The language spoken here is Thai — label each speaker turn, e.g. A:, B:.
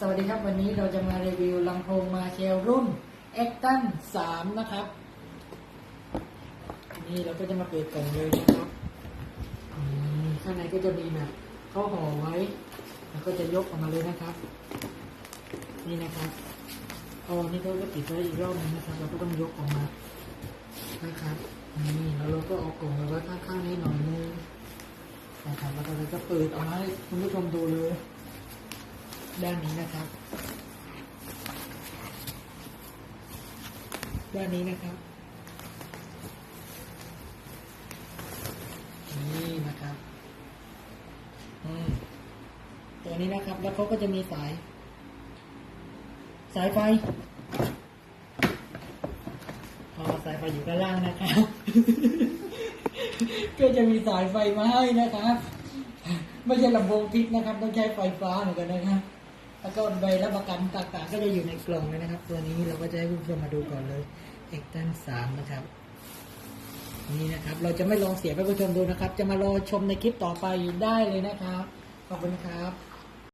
A: สวัสดีครับวันนี้เราจะมารีวิวลำโพงมาเชลรุ่น e c t a n 3 นะครับ นี่เราก็จะมาเปิดกล่องเลยนะครับข้างในก็จะมีแบบเขาห่อไว้ แล้วก็จะยกออกมาเลยนะครับ นี่นะครับเอาอันนี้เขาก็ปิดไว้อีกรอบหนึงนะครับ เราก็ต้องยกออกมานะครับนี่แล้วเราก็เอากล่องไว้ข้างๆนี้หน่อยนึงนะครับแล้วก็เราก็เปิดออกมาให้คุณผู้ชมดูเลย ด้านนี้นะครับ ด้านนี้นะครับ นี่นะครับอืมตัวนี้นะครับ แล้วเขาก็จะมีสาย สายไฟพอสายไฟอยู่ด้านล่างนะครับ ก็จะมีสายไฟมาให้นะครับ ไม่ใช่ลำโพงทิพย์นะครับ ต้องใช้ไฟฟ้าเหมือนกันนะครับ ก็ใบรับประกันต่างๆก็จะอยู่ในกล่องเลยนะครับ ตัวนี้เราก็จะให้คุณผู้ชมมาดูก่อนเลยเอกตันสามนะครับ นี่นะครับ เราจะไม่ลองเสียให้คุณผู้ชมดูนะครับ จะมารอชมในคลิปต่อไปได้เลยนะครับ ขอบคุณครับ